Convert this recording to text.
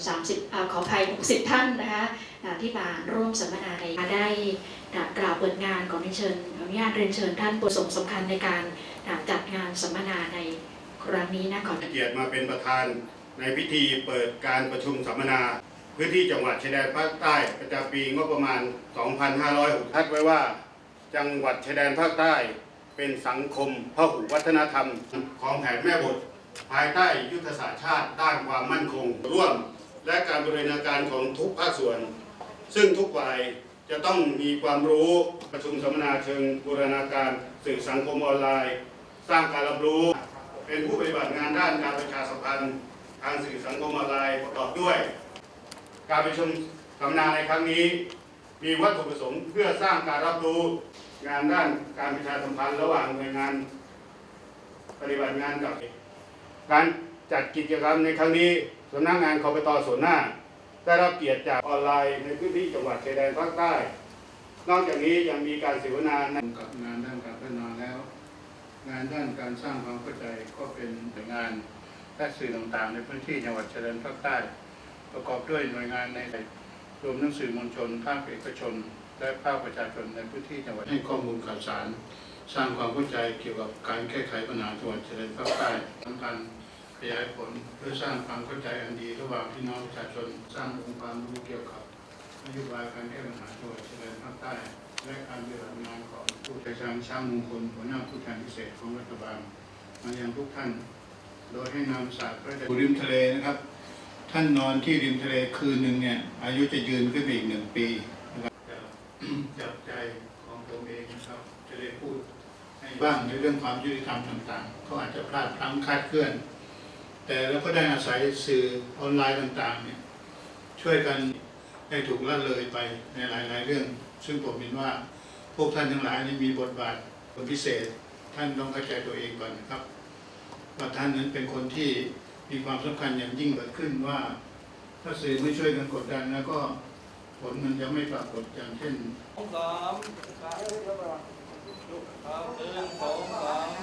30อขออภัย 60 ท่านนะคะที่มาร่วมสัมมนาในได้กล่าวเปิดงานก่อนเชิญอนุญาตเรียนเชิญท่านประสงค์สำคัญในการจัดงานสัมมนาในครั้งนี้นะขอให้เกียรติมาเป็นประธานในพิธีเปิดการประชุมสัมมนา พื้นที่จังหวัดชายแดนภาคใต้ประจำปีงบประมาณ 2,506ทัดไว้ว่า จังหวัดชายแดนภาคใต้เป็นสังคมพหุวัฒนธรรมของแผนแม่บท ภายใต้ยุทธศาสตร์ชาติด้านความมั่นคง ร่วม และการบริหาการของทุกภาคส่วน ซึ่งทุกฝ่ายจะต้องมีความรู้ประชุมสัมมนาเชิงบูรณาการสื่อสังคมออนไลน์ สร้างการรับรู้ เป็นผู้ปฏิบัติงานด้านการประชาสัมพันธ์ทางสื่อสังคมออนไลน์ประกอบด้วย การประชุมสัมมนาในครั้งนี้ มีวัตถุประสงค์เพื่อสร้างการรับรู้งานด้านการประชาสัมพันธ์ระหว่างหน่วยงาน ปฏิบัติงานกับการ จัดกิจกรรมในครั้งนี้สำนักงานคอปตส่วนหน้า ได้รับเกียรติจากออนไลน์ในพื้นที่จังหวัดชายแดนภาคใต้ นอกจากนี้ยังมีการเสวนาในกับงานด้านการพัฒนาแล้ว งานด้านการสร้างความเข้าใจก็เป็นหน่วยงานและสื่อต่างๆ ในพื้นที่จังหวัดชายแดนภาคใต้ ประกอบด้วยหน่วยงานในรวมทั้งสื่อมวลชนภาคเอกชน และภาคประชาชนในพื้นที่จังหวัดให้ข้อมูลข่าวสาร สร้างความเข้าใจเกี่ยวกับการแก้ไขปัญหาจังหวัดชายแดนภาคใต้สำคัญ ขยายผลเพื่อสร้างความเข้าใจอันดีระหว่างพี่น้องประชาชน สร้างองค์ความรู้เกี่ยวกับนโยบายการแก้ปัญหาจังหวัดชายแดนภาคใต้ และการบริหารงานของผู้จัดการช้างมงคลหัวหน้าผู้แทนพิเศษของรัฐบาลมายังทุกท่าน โดยให้นำศาสตร์พระราชริมทะเลนะครับ ท่านนอนที่ริมทะเลคืนหนึ่งเนี่ยอายุจะยืนขึ้นไปอีกหนึ่งปีนะครับจากใจของผมเองนะครับจะได้พูดให้บ้างในเรื่องความยุติธรรมต่างๆเขาอาจจะพลาดพลั้งคาดเคลื่อน แต่เราก็ได้อาศัยสื่อออนไลน์ต่างๆเนี่ยช่วยกันให้ถูกละเลยไปในหลาย ๆ เรื่อง ซึ่งผมเห็นว่าพวกท่านทั้งหลายนี่มีบทบาทเป็นพิเศษ ท่านต้องเข้าใจตัวเองก่อนนะครับว่าท่านนั้นเป็นคนที่มีความสำคัญอย่างยิ่งเกิดขึ้นว่า ถ้าสื่อไม่ช่วยกันกดดันแล้วก็ผลมันจะไม่ปรากฏอย่างเช่นสองสามครับสองสาม